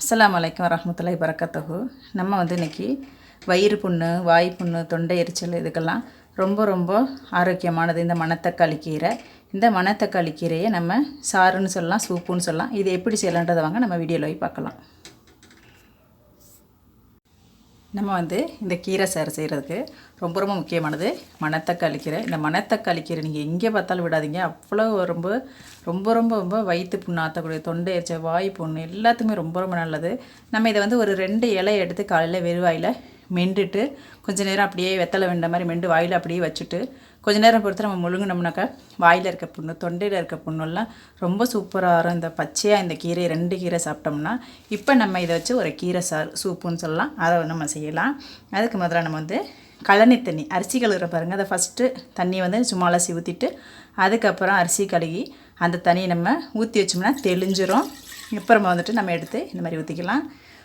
அஸ்லாம் வலைக்கம் வரஹ்மத்துல்லாஹி பறக்கத்தகு நம்ம வந்து இன்னைக்கு வயிறு புண்ணு வாய் புண்ணு தொண்டை எரிச்சல் இதுக்கெல்லாம் ரொம்ப ரொம்ப ஆரோக்கியமானது. இந்த மணத்தக்காளி கீரை. இந்த மணத்தக்காளி கீரையை நம்ம சாறுன்னு சொல்லலாம் சூப்புன்னு சொல்லலாம். இது எப்படி செய்யலான்றதை வாங்க நம்ம வீடியோவில் போய் பார்க்கலாம். நம்ம வந்து இந்த கீரை சாறு செய்கிறதுக்கு ரொம்ப ரொம்ப முக்கியமானது. மணத்தக்காளி கீரை இந்த மணத்தக்காளி கீரை நீங்கள் எங்கே பார்த்தாலும் விடாதீங்க. அவ்வளோ ரொம்ப ரொம்ப ரொம்ப ரொம்ப வயிற்று புண்ணாத்தக்கூடிய தொண்டை எரிச்சல் வாய் புண்ணு எல்லாத்துக்குமே ரொம்ப ரொம்ப நல்லது. நம்ம இதை வந்து ஒரு ரெண்டு இலையை எடுத்து காலையில் வெறுவாயில் மெண்டுட்டு கொஞ்ச நேரம் அப்படியே வெத்தலை வெண்ட மாதிரி மெண்டு வாயில் அப்படியே வச்சுட்டு கொஞ்ச நேரம் பொறுத்து நம்ம முழுங்கினோம்னாக்கா வாயில் இருக்க புண்ணு தொண்டையில் இருக்க புண்ணெல்லாம் ரொம்ப சூப்பராக வரும். இந்த பச்சையாக இந்த கீரை ரெண்டு கீரை சாப்பிட்டோம்னா இப்போ நம்ம இதை வச்சு ஒரு கீரை சார் சூப்புன்னு சொல்லலாம். அதை நம்ம செய்யலாம். அதுக்கு முதல்ல நம்ம வந்து கழனி தண்ணி அரிசி கழுகுற பாருங்கள் அதை ஃபஸ்ட்டு தண்ணியை வந்து சும்மா அலசி ஊற்றிட்டு அதுக்கப்புறம் அரிசி கழுகி அந்த தண்ணியை நம்ம ஊற்றி வச்சோம்னா தெளிஞ்சிரும். அப்புறமா வந்துட்டு நம்ம எடுத்து இந்த மாதிரி ஊற்றிக்கலாம்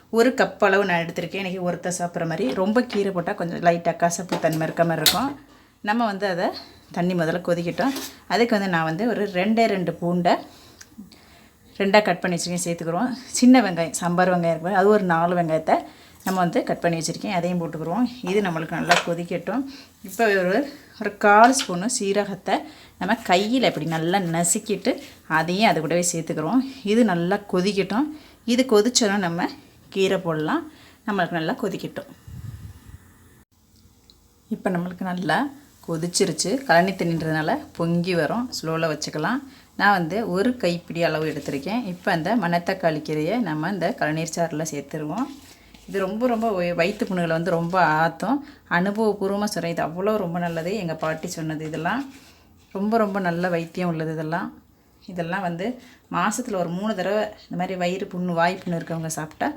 ஒரு கப் அளவு நான் எடுத்திருக்கேன். இன்றைக்கி ஒருத்த சாப்பிட்ற மாதிரி. ரொம்ப கீரை போட்டால் கொஞ்சம் லைட்டாக கசப்பு தன்மை இருக்க மாதிரி இருக்கும். நம்ம வந்து அதை தண்ணி முதல்ல கொதிக்கிட்டோம். அதுக்கு வந்து நான் வந்து ஒரு ரெண்டே ரெண்டு பூண்டை ரெண்டாக கட் பண்ணி வச்சுருக்கேன் சேர்த்துக்குறோம். சின்ன வெங்காயம் சாம்பார் வெங்காயம் இருக்கு அது ஒரு நாலு வெங்காயத்தை நம்ம வந்து கட் பண்ணி வச்சுருக்கேன். அதையும் போட்டுக்கிறோம் இது நம்மளுக்கு நல்லா கொதிக்கட்டும். இப்போ ஒரு ஒரு கால் ஸ்பூனு சீரகத்தை நம்ம கையில் இப்படி நல்லா நசுக்கிட்டு அதையும் அது கூடவே சேர்த்துக்கிறோம் இது நல்லா கொதிக்கட்டும். இது கொதிச்சோன்னா நம்ம கீரை போடலாம். நம்மளுக்கு நல்லா கொதிக்கட்டும். இப்போ நம்மளுக்கு நல்லா கொதிச்சிருச்சு. கழனி தண்ணின்றதுனால பொங்கி வரும். ஸ்லோவில் வச்சுக்கலாம். நான் வந்து ஒரு கைப்பிடி அளவு எடுத்திருக்கேன். இப்போ அந்த மணத்தக்காளி கீரையை நம்ம இந்த கழநீர் சாறில் சேர்த்துருவோம். இது ரொம்ப ரொம்ப வயிற்று புண்ணுகளை வந்து ரொம்ப ஆற்றும் அனுபவபூர்வமாக சொல்கிறேன் இது அவ்வளோ ரொம்ப நல்லது. எங்கள் பாட்டி சொன்னது இதெல்லாம். ரொம்ப ரொம்ப நல்ல வைத்தியம் உள்ளது இதெல்லாம். இதெல்லாம் வந்து மாதத்தில் ஒரு மூணு தடவை இந்த மாதிரி வயிறு புண்ணு வாய் புண்ணு இருக்கவங்க சாப்பிட்டா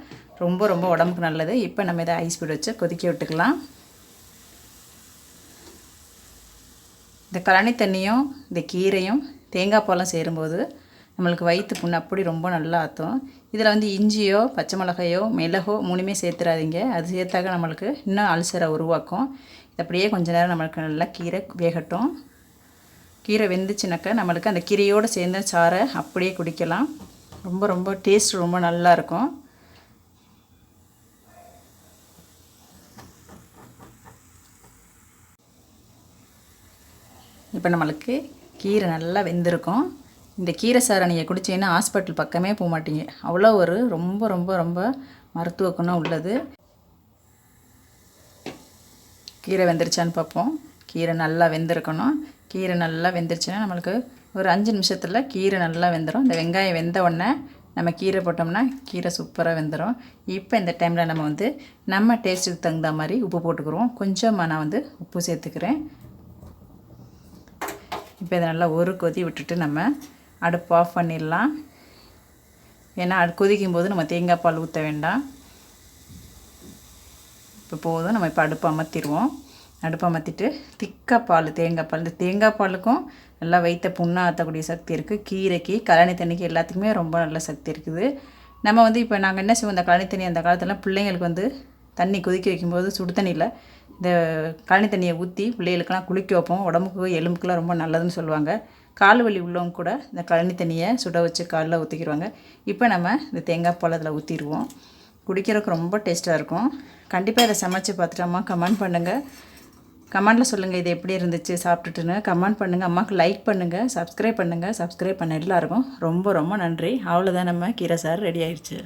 ரொம்ப ரொம்ப உடம்புக்கு நல்லது. இப்போ நம்ம இதை ஐஸ் பீட் வச்சு கொதிக்க விட்டுக்கலாம். இந்த கழனி தண்ணியும் இந்த கீரையும் தேங்காய் பழம் சேரும்போது நம்மளுக்கு வயிற்று புண்ணு அப்படி ரொம்ப நல்லா ஆற்றும் இதில் வந்து இஞ்சியோ பச்சை மிளகாயோ மிளகோ மூணுமே சேர்த்துறாதீங்க. அது சேர்த்தாக்க நம்மளுக்கு இன்னும் அல்சரை உருவாக்கும். இது அப்படியே கொஞ்ச நேரம் நம்மளுக்கு நல்லா கீரை வேகட்டும். கீரை வெந்துச்சுனாக்கா நம்மளுக்கு அந்த கீரையோடு சேர்ந்த சாறை அப்படியே குடிக்கலாம். ரொம்ப ரொம்ப டேஸ்ட் ரொம்ப நல்லா இருக்கும். இப்போ நம்மளுக்கு கீரை நல்லா வெந்திருக்கும். இந்த கீரை சாறை நீங்கள் குடிச்சீங்கன்னா ஹாஸ்பிட்டல் பக்கமே போக மாட்டீங்க. அவ்வளோ ஒரு ரொம்ப ரொம்ப ரொம்ப மருத்துவ குணம் உள்ளது. கீரை வெந்துருச்சான்னு பார்ப்போம். கீரை நல்லா வெந்திருக்கணும். கீரை நல்லா வெந்துருச்சுன்னா நம்மளுக்கு ஒரு அஞ்சு நிமிஷத்தில் கீரை நல்லா வெந்துடும் இந்த வெங்காயம் வெந்த உடனே நம்ம கீரை போட்டோம்னா கீரை சூப்பராக வெந்துடும் இப்போ இந்த டைமில் நம்ம வந்து நம்ம டேஸ்ட்டுக்கு தகுந்த மாதிரி உப்பு போட்டுக்கிறோம் கொஞ்சமாக நான் வந்து உப்பு சேர்த்துக்கிறேன். இப்போ இதை நல்லா ஒரு கொதி விட்டுட்டு நம்ம அடுப்பு ஆஃப் பண்ணிடலாம். ஏன்னா அது கொதிக்கும் போது நம்ம தேங்காய் பால் ஊற்ற வேண்டாம். இப்போ போதும் நம்ம இப்போ அடுப்பு அமர்த்திடுவோம். அடுப்பு அமர்த்திட்டு திக்காக பால் தேங்காய் பால். இந்த தேங்காய் பாலுக்கும் நல்லா வைத்த புண்ணா ஆற்றக்கூடிய சக்தி இருக்குது கீரைக்கு கழனி தண்ணிக்கு எல்லாத்துக்குமே ரொம்ப நல்ல சக்தி இருக்குது. நம்ம வந்து இப்போ நாங்கள் என்ன செய்வோம்? இந்த கழனி தண்ணி அந்த காலத்துலலாம் பிள்ளைங்களுக்கு வந்து தண்ணி கொதிக்க வைக்கும்போது சுடு தண்ணியில் இந்த கழனி தண்ணியை ஊற்றி பிள்ளைகளுக்கெல்லாம் குளிக்க வைப்போம். உடம்புக்கு எலும்புக்கெல்லாம் ரொம்ப நல்லதுன்னு சொல்லுவாங்க. கால் வலி உள்ளவங்க கூட இந்த கழனி தண்ணியை சுட வச்சு காலில் ஊற்றிக்கிடுவாங்க இப்போ நம்ம இந்த தேங்காய் பால் அதில் ஊற்றிடுவோம் குடிக்கிறதுக்கு ரொம்ப டேஸ்ட்டாக இருக்கும். கண்டிப்பாக இதை சமைச்சு பார்த்துட்டு அம்மா கமெண்ட் பண்ணுங்கள் கமெண்டில் சொல்லுங்கள் இது எப்படி இருந்துச்சு சாப்பிட்டுட்டுன்னு. கமெண்ட் பண்ணுங்கள் அம்மாவுக்கு லைக் பண்ணுங்கள் சப்ஸ்கிரைப் பண்ணுங்கள் சப்ஸ்கிரைப் பண்ண எல்லாருக்கும் ரொம்ப ரொம்ப நன்றி. அவ்வளோதான் நம்ம கீரை சார் ரெடி ஆயிடுச்சு